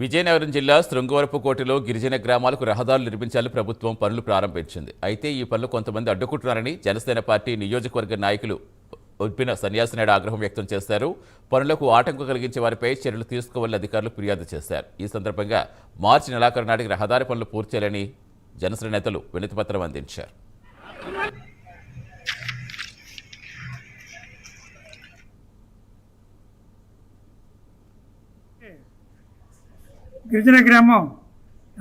విజయనగరం జిల్లా శృంగవరపుకోటలో గిరిజన గ్రామాలకు రహదారులు నిర్మించాలని ప్రభుత్వం పనులు ప్రారంభించింది. అయితే ఈ పనులు కొంతమంది అడ్డుకుంటున్నారని జనసేన పార్టీ నియోజకవర్గ నాయకులు ఉప్పిన సన్యాసినాయుడు ఆగ్రహం వ్యక్తం చేశారు. పనులకు ఆటంకం కలిగించే వారిపై చర్యలు తీసుకోవాలని అధికారులు ఫిర్యాదు చేశారు. ఈ సందర్భంగా మార్చి నెలాఖరు నాటికి రహదారి పనులు పూర్తి చేయాలని జనసేన నేతలు వినతిపత్రం అందించారు. గిరిజన గ్రామం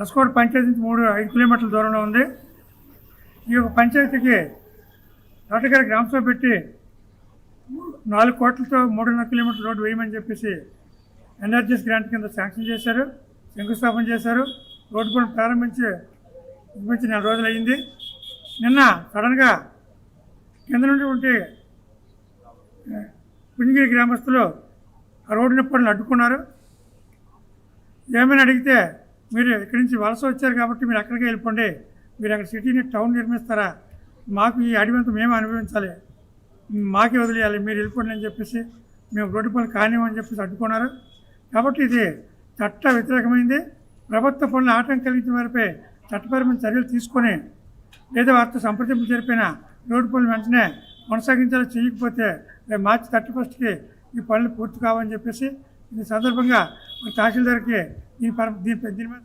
ఎస్కోట్ పంచాయతీ నుంచి మూడు ఐదు కిలోమీటర్ల దూరంలో ఉంది. ఈ యొక్క పంచాయతీకి డాక్టర్ గారి పెట్టి నాలుగు కోట్లతో మూడున్నర కిలోమీటర్ల రోడ్డు వేయమని చెప్పేసి ఎన్ఆర్జీఎస్ గ్రాంట్ కింద శాంక్షన్ చేశారు శంకుస్థాపన చేశారు. రోడ్డు పనులు ప్రారంభించి నిర్మించి నెల రోజులు అయింది. నిన్న సడన్గా కింద నుండి ఉంటే పుంజగిరి గ్రామస్తులు ఆ రోడ్డుని పనులు అడ్డుకున్నారు. ఏమైనా అడిగితే మీరు ఇక్కడి నుంచి వలస వచ్చారు కాబట్టి మీరు అక్కడికి వెళ్ళిపోండి. మీరు అక్కడ సిటీని టౌన్ నిర్మిస్తారా? మాకు ఈ అడివంత మేము అనుభవించాలి. మాకే వదిలేయాలి. మీరు వెళ్ళిపోండి అని చెప్పేసి మేము రోడ్డు పనులు కానివ్వని చెప్పేసి అడ్డుకున్నారు. కాబట్టి ఇది చట్ట వ్యతిరేకమైంది. ప్రభుత్వ పనులు ఆటంకం కలిగించిన వారిపై చట్టపరమైన చర్యలు తీసుకొని లేదా వారితో సంప్రదింపు జరిపిన రోడ్డు పనులు వెంటనే కొనసాగించాలో చేయకపోతే రేపు మార్చి థర్టీ ఫస్ట్కి ఈ పనులు పూర్తి కావని చెప్పేసి ఈ సందర్భంగా తహసీల్దార్కి దీని పర దీని దీని మీద